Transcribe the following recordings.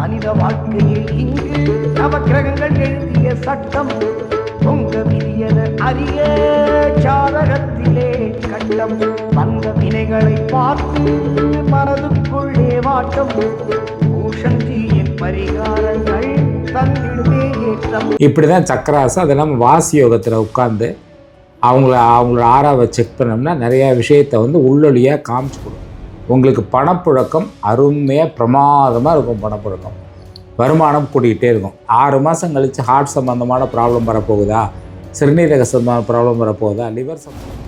மனித வாழ்க்கையில் இங்கு நவக்கிரகங்கள் எழுதிய சட்டம் பொங்க விதியன அறிய சாதகத்திலே கண்டம். வந்த வினைகளை பார்த்து மனதுக்குள்ளே வாட்டம் பூஷந்தியின் பரிகாரங்கள் தந்திடுமே ஏற்றம். இப்படிதான் சக்கராசம் அது வாசி யோகத்தில் உட்காந்து அவங்கள அவங்களோட ஆறாவை செக் பண்ணோம்னா நிறையா விஷயத்தை வந்து உள்ளொலியாக காமிச்சு கொடுக்கும். உங்களுக்கு பணப்புழக்கம் அருமையாக பிரமாதமாக இருக்கும் பணப்புழக்கம். வருமானம் கூட்டிகிட்டே இருக்கும். ஆறு மாதம் கழித்து ஹார்ட் சம்மந்தமான ப்ராப்ளம் வரப்போகுதா? சிறுநீரக சம்பந்தமான ப்ராப்ளம் வரப்போகுதா? லிவர் சம்பந்தம்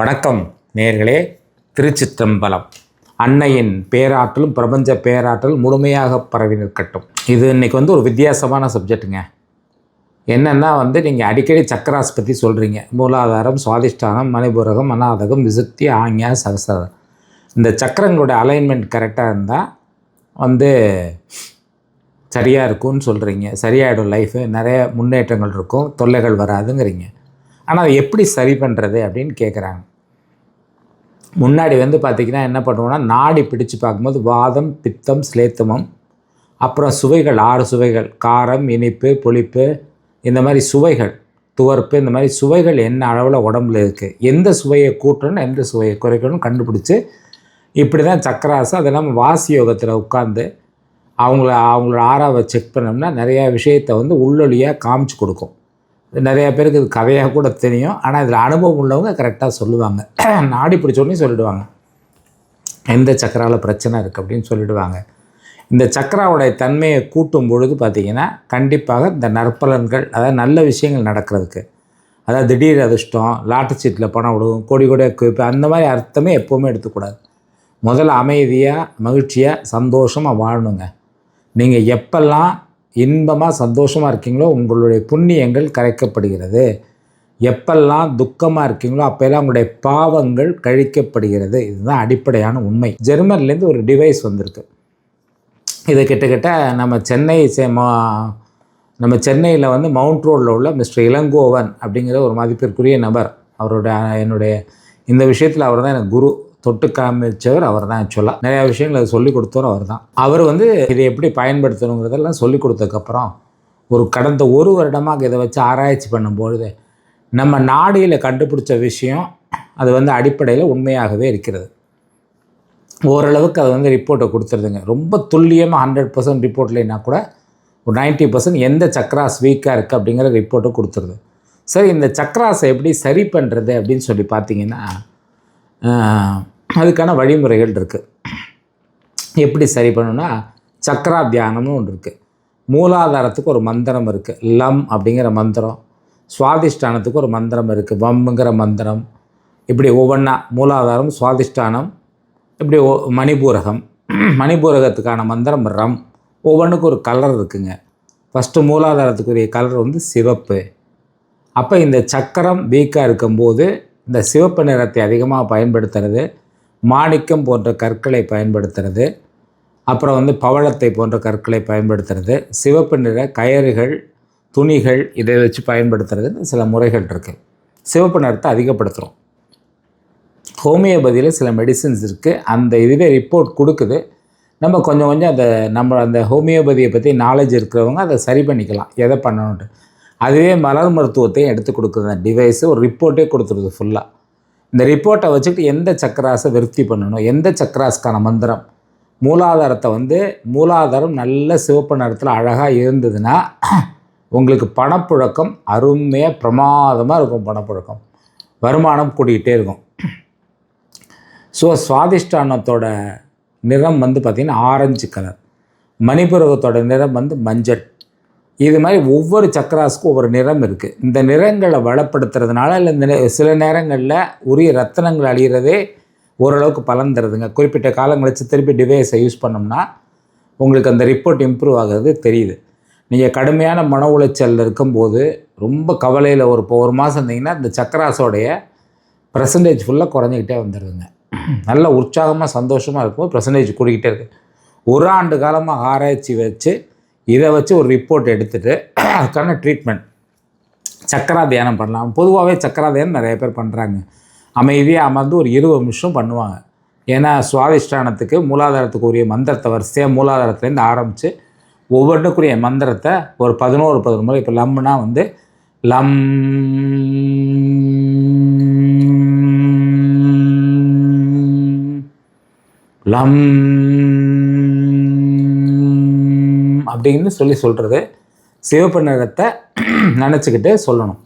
வணக்கம் நேர்களே. திருச்சிற்றம்பலம். அன்னையின் பேராற்றலும் பிரபஞ்ச பேராற்றல் முழுமையாக பரவி நிற்கட்டும். இது இன்னைக்கு வந்து ஒரு வித்தியாசமான சப்ஜெக்ட்டுங்க என்னென்னா வந்து நீங்கள் அடிக்கடி சக்கராஸ் பற்றி சொல்கிறீங்க மூலாதாரம் சுவாதிஷ்டானம் மணிபுரகம் அநாதகம் விசுத்தி ஆங்கியா சகசரம் இந்த சக்கரங்களோட அலைன்மெண்ட் கரெக்டாக இருந்தால் வந்து சரியாக இருக்கும்னு சொல்கிறீங்க சரியாயிடும் லைஃபு நிறைய முன்னேற்றங்கள் இருக்கும். தொல்லைகள் வராதுங்கிறீங்க. ஆனால் அதை எப்படி சரி பண்ணுறது அப்படின்னு கேட்குறாங்க முன்னாடி வந்து பார்த்திங்கன்னா என்ன பண்ணுவோம்னா நாடி பிடிச்சு பார்க்கும்போது வாதம் பித்தம் ஸ்லேத்தமம் அப்புறம் சுவைகள் ஆறு சுவைகள் காரம் இனிப்பு புளிப்பு இந்த மாதிரி சுவைகள் துவர்ப்பு இந்த மாதிரி சுவைகள் என்ன அளவில் உடம்புல இருக்குது எந்த சுவையை கூட்டணும் எந்த சுவையை குறைக்கணும் கண்டுபிடிச்சி இப்படி தான் சக்கராசம் அது இல்லாமல் வாசி யோகத்தில் உட்காந்து அவங்கள அவங்களோட ஆறாவை செக் பண்ணோம்னா நிறையா விஷயத்தை வந்து உள்ளொலியாக காமிச்சு கொடுக்கும். நிறையா பேருக்கு இது கதையாக கூட தெரியும். ஆனால் இதில் அனுபவம் உள்ளவங்க கரெக்டாக சொல்லுவாங்க. நாடி பிடிச்சோடனே சொல்லிடுவாங்க. எந்த சக்கராவில் பிரச்சனை இருக்குது அப்படின்னு சொல்லிடுவாங்க. இந்த சக்கராவுடைய தன்மையை கூட்டும் பொழுது பார்த்திங்கன்னா கண்டிப்பாக இந்த நற்பலன்கள் அதாவது நல்ல விஷயங்கள் நடக்கிறதுக்கு அதாவது திடீர் அதிர்ஷ்டம் லாட்டரி சீட்டில் பணம் விடுவோம் கோடி கோடியாக குவிப்பு அந்த மாதிரி அர்த்தமே எப்போவுமே எடுத்துக்கூடாது. முதல்ல அமைதியாக மகிழ்ச்சியாக சந்தோஷமாக வாழணுங்க. நீங்கள் எப்பெல்லாம் இன்பமாக சந்தோஷமாக இருக்கீங்களோ உங்களுடைய புண்ணியங்கள் கரைக்கப்படுகிறது. எப்பெல்லாம் துக்கமாக இருக்கீங்களோ அப்போல்லாம் உங்களுடைய பாவங்கள் கழிக்கப்படுகிறது. இதுதான் அடிப்படையான உண்மை. ஜெர்மன்லேருந்து ஒரு டிவைஸ் வந்திருக்கு. இது கிட்டத்தட்ட நம்ம சென்னை சே மா- நம்ம சென்னையில் வந்து மவுண்ட் ரோடில் உள்ள மிஸ்டர் இளங்கோவன் அப்படிங்கிற ஒரு மதிப்பிற்குரிய நபர். அவரோட என்னுடைய இந்த விஷயத்தில் அவர் தான் எனக்கு குரு. தொட்டு காமிச்சவர் அவர் தான் ஆக்சுவலாக நிறையா விஷயங்கள் அதை சொல்லி கொடுத்தவர் அவர் தான் அவர் வந்து இதை எப்படி பயன்படுத்தணுங்கிறதெல்லாம் சொல்லி கொடுத்ததுக்கப்புறம் ஒரு கடந்த ஒரு வருடமாக இதை வச்சு ஆராய்ச்சி பண்ணும்பொழுது நம்ம நாடியில் கண்டுபிடிச்ச விஷயம் அது வந்து அடிப்படையில் உண்மையாகவே இருக்கிறது. ஓரளவுக்கு அது வந்து ரிப்போர்ட்டை கொடுத்துருதுங்க. ரொம்ப துல்லியமாக ஹண்ட்ரட் பர்சன்ட் ரிப்போர்ட் இல்லைன்னா கூட ஒரு 90% பர்சன்ட் எந்த சக்ராஸ் வீக்காக இருக்குது அப்படிங்கிற ரிப்போர்ட்டை கொடுத்துருது. சரி இந்த சக்ராஸை எப்படி சரி பண்ணுறது அப்படின்னு சொல்லி பார்த்தீங்கன்னா அதுக்கான வழிமுறைகள் இருக்குது எப்படி சரி பண்ணணும்னா சக்கரா தியானம்னு ஒன்று இருக்குது மூலாதாரத்துக்கு ஒரு மந்திரம் இருக்குது லம் அப்படிங்கிற மந்திரம். சுவாதிஷ்டானத்துக்கு ஒரு மந்திரம் இருக்குது வம்முங்கிற மந்திரம். இப்படி ஒவ்வொன்றா மூலாதாரம் சுவாதிஷ்டானம் இப்படி ஓ மணிபூரகம். மணிபூரகத்துக்கான மந்திரம் ரம். ஒவ்வொன்றுக்கும் ஒரு கலர் இருக்குங்க. ஃபஸ்ட்டு மூலாதாரத்துக்குரிய கலர் வந்து சிவப்பு. அப்போ இந்த சக்கரம் வீக்காக இருக்கும்போது இந்த சிவப்பு நிறத்தை அதிகமாக பயன்படுத்துறது. மாணிக்கம் போன்ற கற்களை பயன்படுத்துறது. அப்புறம் வந்து பவழத்தை போன்ற கற்களை பயன்படுத்துறது. சிவப்பு நிற கயறுகள் துணிகள் இதை வச்சு பயன்படுத்துறது சில முறைகள் இருக்குது சிவப்பு நிறத்தை அதிகப்படுத்துகிறோம் ஹோமியோபதியில் சில மெடிசின்ஸ் இருக்குது அந்த இதுவே ரிப்போர்ட் கொடுக்குது. நம்ம கொஞ்சம் கொஞ்சம் அந்த நம்ம அந்த ஹோமியோபதியை பற்றி நாலேஜ் இருக்கிறவங்க அதை சரி பண்ணிக்கலாம். எதை பண்ணணுன்ட்டு அதுவே மலர் மருத்துவத்தையும் எடுத்து கொடுக்குது. அந்த டிவைஸு ஒரு ரிப்போர்ட்டே கொடுத்துருது ஃபுல்லாக இந்த ரிப்போர்ட்டை வச்சுக்கிட்டு எந்த சக்கராஸை விருத்தி பண்ணணும்? எந்த சக்கராஸ்க்கான மந்திரம்? மூலாதாரத்தை வந்து மூலாதாரம் நல்ல சிவப்பு நிறத்தில் அழகாக இருந்ததுன்னா உங்களுக்கு பணப்புழக்கம் அருமையாக பிரமாதமாக இருக்கும் பணப்புழக்கம். வருமானம் கூட்டிகிட்டே இருக்கும். ஸோ சுவாதிஷ்டானத்தோட நிறம் வந்து பார்த்திங்கன்னா ஆரஞ்சு கலர் மணிபுரகத்தோட நிறம் வந்து மஞ்சள். இது மாதிரி ஒவ்வொரு சக்கராஸுக்கும் ஒவ்வொரு நிறம் இருக்குது இந்த நிறங்களை வளப்படுத்துறதுனால இல்லை இந்த சில நேரங்களில் உரிய ரத்தனங்கள் அழிகிறதே ஓரளவுக்கு பலன் தருதுங்க. குறிப்பிட்ட காலம் கழித்து திருப்பி டிவைஸை யூஸ் பண்ணோம்னா உங்களுக்கு அந்த ரிப்போர்ட் இம்ப்ரூவ் ஆகிறது தெரியுது. நீங்கள் கடுமையான மன உளைச்சலில் இருக்கும்போது ரொம்ப கவலையில் ஒரு இப்போ ஒரு மாதம் இருந்தீங்கன்னா இந்த சக்கராஸோடைய பர்சன்டேஜ் ஃபுல்லாக குறைஞ்சிக்கிட்டே வந்துடுதுங்க நல்ல உற்சாகமாக சந்தோஷமாக இருக்கும் பர்சன்டேஜ் கூடிக்கிட்டே இருக்குது ஒரு ஆண்டு காலமாக ஆராய்ச்சி வச்சு இதை வச்சு ஒரு ரிப்போர்ட் எடுத்துகிட்டு அதுக்கான ட்ரீட்மெண்ட் சக்கரா தியானம் பண்ணலாம். பொதுவாகவே சக்கரா தியானம் நிறைய பேர் பண்ணுறாங்க அமைதியாக அமர்ந்து ஒரு இருபது நிமிஷம் பண்ணுவாங்க. ஏன்னா சுவாதிஷ்டானத்துக்கு மூலாதாரத்துக்கு உரிய மந்திரத்தை வரிசையாக மூலாதாரத்துலேருந்து ஆரம்பித்து ஒவ்வொன்றுக்குரிய மந்திரத்தை ஒரு பதினோரு பதினொரு முறை இப்போ லம்னா வந்து லம் லம் அப்படின்னு சொல்லி சொல்கிறது சிவப்பு நிறத்தை நினச்சிக்கிட்டு சொல்லணும்.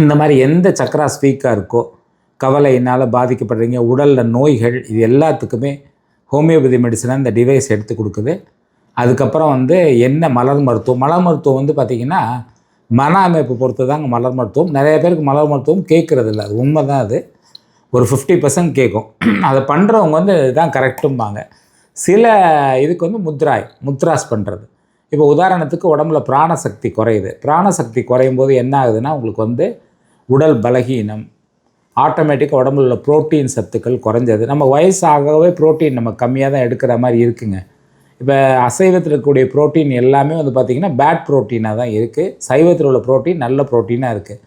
இந்த மாதிரி எந்த சக்கரா ஸ்பீக்காக இருக்கோ கவலையினால் பாதிக்கப்படுறீங்க உடலில் நோய்கள் இது எல்லாத்துக்குமே ஹோமியோபதி மெடிசனாக இந்த டிவைஸ் எடுத்து கொடுக்குது. அதுக்கப்புறம் வந்து என்ன மலர் மருத்துவம்? மலர் மருத்துவம் வந்து பார்த்திங்கன்னா மன அமைப்பு பொறுத்து தாங்க மலர் மருத்துவம். நிறைய பேருக்கு மலர் மருத்துவம் கேட்குறது இல்லை. அது உண்மை தான் அது. ஒரு ஃபிஃப்டி பர்சன்ட் கேட்கும் அதை பண்ணுறவங்க வந்து இதுதான் கரெக்டும்பாங்க சில இதுக்கு வந்து முத்ராய் முத்ராஸ் பண்ணுறது இப்போ உதாரணத்துக்கு உடம்புல பிராணசக்தி குறையுது. பிராணசக்தி குறையும் போது என்ன ஆகுதுன்னா உங்களுக்கு வந்து உடல் பலகீனம் ஆட்டோமேட்டிக்காக உடம்புல உள்ள புரோட்டீன் சத்துக்கள் குறைஞ்சது. நம்ம வயசாகவே புரோட்டீன் நம்ம கம்மியாக தான் எடுக்கிற மாதிரி இருக்குங்க. இப்போ அசைவத்தில் இருக்கக்கூடிய புரோட்டீன் எல்லாமே வந்து பார்த்திங்கன்னா பேட் புரோட்டீனாக தான் இருக்குது சைவத்தில் உள்ள புரோட்டீன் நல்ல புரோட்டீனாக இருக்குது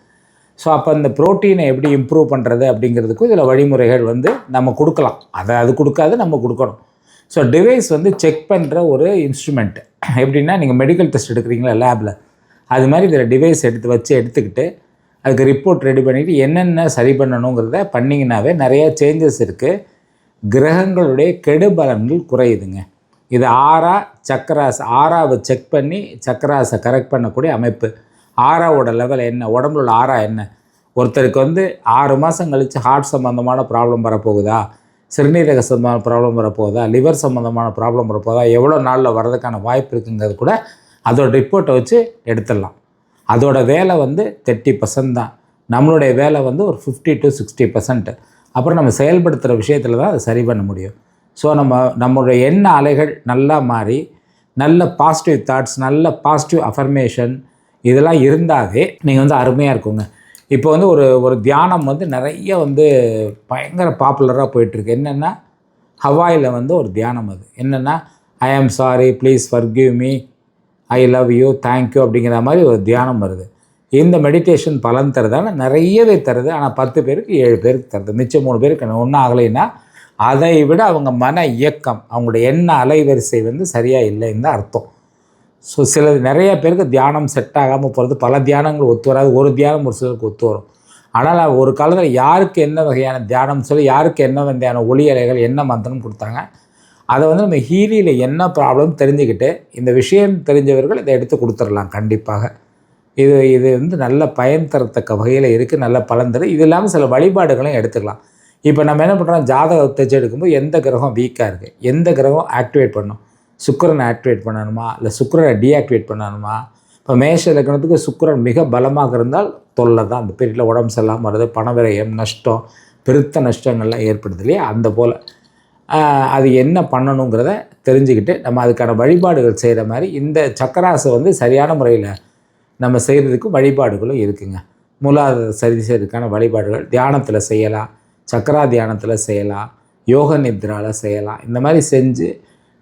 ஸோ அப்போ அந்த புரோட்டீனை எப்படி இம்ப்ரூவ் பண்ணுறது அப்படிங்கிறதுக்கும் இதில் வழிமுறைகள் வந்து நம்ம கொடுக்கலாம். அதை அது கொடுக்காது நம்ம கொடுக்கணும். ஸோ டிவைஸ் வந்து செக் பண்ணுற ஒரு இன்ஸ்ட்ருமெண்ட் எப்படின்னா நீங்கள் மெடிக்கல் டெஸ்ட் எடுக்கிறீங்களா லேபில் அது மாதிரி இதில் டிவைஸ் எடுத்து வச்சு எடுத்துக்கிட்டு அதுக்கு ரிப்போர்ட் ரெடி பண்ணிவிட்டு என்னென்ன சரி பண்ணணுங்கிறத பண்ணிங்கனாவே நிறைய சேஞ்சஸ் இருக்குது கிரகங்களுடைய கெடுபலன்கள் குறையுதுங்க. இது ஆறா சக்கராஸ் ஆறாவை செக் பண்ணி சக்கராஸை கரெக்ட் பண்ணக்கூடிய அமைப்பு. ஆறாவோட லெவல் என்ன? உடம்புல உள்ள ஆறா என்ன? ஒருத்தருக்கு வந்து ஆறு மாதம் கழித்து ஹார்ட் சம்மந்தமான ப்ராப்ளம் வரப்போகுதா? சிறுநீரக சம்பந்தமான ப்ராப்ளம் வரப்போகுதா? லிவர் சம்மந்தமான ப்ராப்ளம் வரப்போதா எவ்வளோ நாளில் வர்றதுக்கான வாய்ப்பு இருக்குங்கிறது கூட அதோட ரிப்போர்ட்டை வச்சு எடுத்துடலாம். அதோட வேலை வந்து தேர்ட்டி பர்சன்ட் தான். நம்மளுடைய வேலை வந்து ஒரு ஃபிஃப்டி டு சிக்ஸ்டி பர்சன்ட் அப்புறம் நம்ம செயல்படுத்துகிற விஷயத்தில் தான் அதை சரி பண்ண முடியும். ஸோ நம்ம நம்மளுடைய எண்ண அலைகள் நல்லா மாறி நல்ல பாசிட்டிவ் தாட்ஸ் நல்ல பாசிட்டிவ் அஃபர்மேஷன் இதெல்லாம் இருந்தாவே நீங்கள் வந்து அருமையாக இருக்குங்க. இப்போ வந்து ஒரு ஒரு தியானம் வந்து நிறைய வந்து பயங்கர பாப்புலராக போயிட்டுருக்கு. என்னென்னா ஹவாயில் வந்து ஒரு தியானம் அது. என்னென்னா I am sorry please forgive me I love you thank you அப்படிங்கிற மாதிரி ஒரு தியானம் வருது. இந்த மெடிடேஷன் பலன் தருதான நிறையவே தருது. ஆனால் பத்து பேருக்கு ஏழு பேருக்கு தருது. மிச்சம் மூணு பேருக்கு ஒன்றும் ஆகலைன்னா அதை விட அவங்க மன இயக்கம் அவங்களுடைய எண்ண அலைவரிசை வந்து சரியாக இல்லைன்னு தான் அர்த்தம். ஸோ சில நிறைய பேருக்கு தியானம் செட் ஆகாமல் போகிறது பல தியானங்கள் ஒத்து வராது. ஒரு தியானம் ஒரு சிலருக்கு ஒத்து வரும். ஆனால் ஒரு காலத்தில் யாருக்கு என்ன வகையான தியானம் சொல்லி யாருக்கு என்ன வகையான ஒளி அலைகள் என்ன மந்திரம் கொடுத்தாங்க அதை வந்து நம்ம ஹீலியில் என்ன ப்ராப்ளம் தெரிஞ்சுக்கிட்டு இந்த விஷயம் தெரிஞ்சவர்கள் இதை எடுத்து கொடுத்துடலாம் கண்டிப்பாக. இது இது வந்து நல்ல பயன் தரத்தக்க வகையில் இருக்குது நல்ல பலன் தரும் இது இல்லாமல் சில வழிபாடுகளையும் எடுத்துக்கலாம். இப்போ நம்ம என்ன பண்ணுறோம் ஜாதகம் எடுக்கும்போது எந்த கிரகம் வீக்காக இருக்குது எந்த கிரகம் ஆக்டிவேட் பண்ணும்? சுக்கிரனை ஆக்டிவேட் பண்ணணுமா? இல்லை சுக்கரனை டீஆக்டிவேட் பண்ணணுமா? இப்போ மேஷ இலக்கணத்துக்கு சுக்கரன் மிக பலமாக இருந்தால் தொல்லை தான். அந்த பீரியடில் உடம்பு சரியில்லாமல் வருது பணவிரயம் நஷ்டம் பெருத்த நஷ்டங்கள்லாம் ஏற்படுது இல்லையா? அந்த போல். அது என்ன பண்ணணுங்கிறத தெரிஞ்சுக்கிட்டு நம்ம அதுக்கான வழிபாடுகள் செய்கிற மாதிரி இந்த சக்கராசை வந்து சரியான முறையில் நம்ம செய்கிறதுக்கு வழிபாடுகளும் இருக்குங்க. மூலாத சரி செய்கிறதுக்கான வழிபாடுகள் தியானத்தில் செய்யலாம் சக்கரா தியானத்தில் செய்யலாம் யோக நித்ராவில் செய்யலாம். இந்த மாதிரி செஞ்சு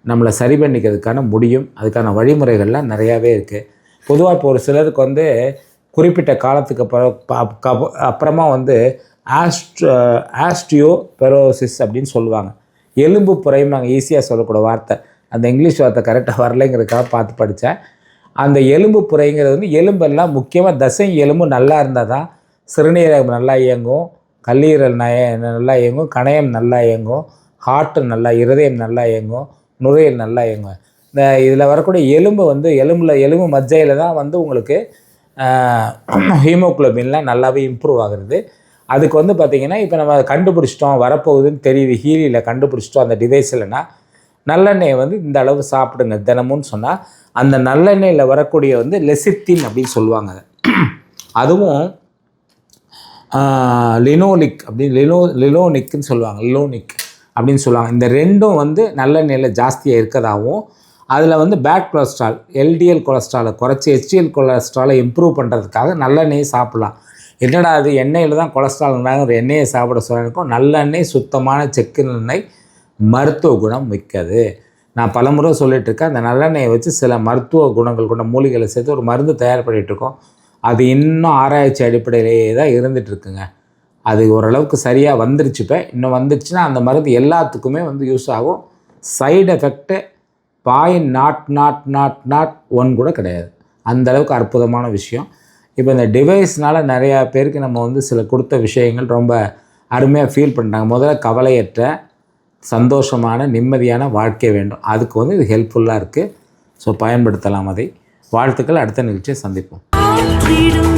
நம்மளை சரி பண்ணிக்கிறதுக்கான முடியும். அதுக்கான வழிமுறைகள்லாம் நிறையாவே இருக்குது பொதுவாக இப்போ ஒரு சிலருக்கு வந்து குறிப்பிட்ட காலத்துக்கு அப்புறம் ப- அப்புறமா வந்து ஆஸ்ட் ஆஸ்ட்ரியோ பெரோசிஸ் அப்படின்னு சொல்லுவாங்க. எலும்பு புறையுமாங்க ஈஸியாக சொல்லக்கூடிய வார்த்தை. அந்த இங்கிலீஷ் வார்த்தை கரெக்டாக வரலைங்கிறதுக்காக பார்த்து படித்தேன் அந்த எலும்பு புறைங்கிறது வந்து எலும்பெல்லாம் முக்கியமாக தசை எலும்பு நல்லா இருந்தால் தான் சிறுநீரகம் நல்லா இயங்கும். கல்லீரல் நய நல்லா இயங்கும். கணையம் நல்லா இயங்கும். ஹார்ட்டு நல்லா இருதயம் நல்லா இயங்கும். நுரையீரல் நல்லா இயங்கும். இந்த இதில் வரக்கூடிய எலும்பு வந்து எலும்பில் எலும்பு மஜ்ஜையில் தான் வந்து உங்களுக்கு ஹீமோக்ளோபின்லாம் நல்லாவே இம்ப்ரூவ் ஆகுறது. அதுக்கு வந்து பார்த்திங்கன்னா இப்போ நம்ம கண்டுபிடிச்சிட்டோம் வரப்போகுதுன்னு தெரியுது ஹீலியில் கண்டுபிடிச்சிட்டோம் அந்த டிவைஸ்லனா நல்லெண்ணெயை வந்து இந்த அளவு சாப்பிடுங்க தினமும்னு சொன்னால் அந்த நல்லெண்ணெயில் வரக்கூடிய வந்து லெசித்தின் அப்படின்னு சொல்லுவாங்க அதுவும் லினோலிக் அப்படின்னு லினோ லினோனிக்னு சொல்லுவாங்க லினோனிக் அப்படின்னு சொல்லுவாங்க. இந்த ரெண்டும் வந்து நல்லெண்ணெயில் ஜாஸ்தியாக இருக்கதாகவும் அதில் வந்து பேட் கொலஸ்ட்ரால் எல்டிஎல் கொலஸ்ட்ராலை குறைச்சி ஹெச்டிஎல் கொலஸ்ட்ராலை இம்ப்ரூவ் பண்ணுறதுக்காக நல்லெண்ணெய் சாப்பிட்லாம். என்னடா அது எண்ணெயில் தான் கொலஸ்ட்ரால் ஒரு எண்ணெயை சாப்பிட சொல்லியிருக்கோம் நல்லெண்ணெய் சுத்தமான செக்கு எண்ணெய் மருத்துவ குணம் மிக்கது. நான் பலமுறை சொல்லிகிட்டு இருக்கேன் அந்த நல்லெண்ணெயை வச்சு சில மருத்துவ குணங்கள் கொண்ட மூலிகளை சேர்த்து ஒரு மருந்து தயார் பண்ணிகிட்ருக்கோம் இருக்கோம். அது இன்னும் ஆராய்ச்சி அடிப்படையிலேயே தான் இருந்துகிட்ருக்குங்க அது ஓரளவுக்கு சரியாக வந்துருச்சு இப்போ. இன்னும் வந்துருச்சுன்னா அந்த மருந்து எல்லாத்துக்குமே வந்து யூஸ் ஆகும். Side effect point not not not not one கூட கிடையாது. அந்த அளவுக்கு அற்புதமான விஷயம். இப்போ இந்த டிவைஸ்னால் நிறையா பேருக்கு நம்ம வந்து சில கொடுத்த விஷயங்கள் ரொம்ப அருமையாக ஃபீல் பண்ணுறாங்க முதல்ல கவலையற்ற சந்தோஷமான நிம்மதியான வாழ்க்கை வேண்டும். அதுக்கு வந்து இது ஹெல்ப்ஃபுல்லாக இருக்குது ஸோ பயன்படுத்தலாம் அதை. வாழ்த்துக்கள். அடுத்த நிகழ்ச்சியை சந்திப்போம். ஆற்றிடும்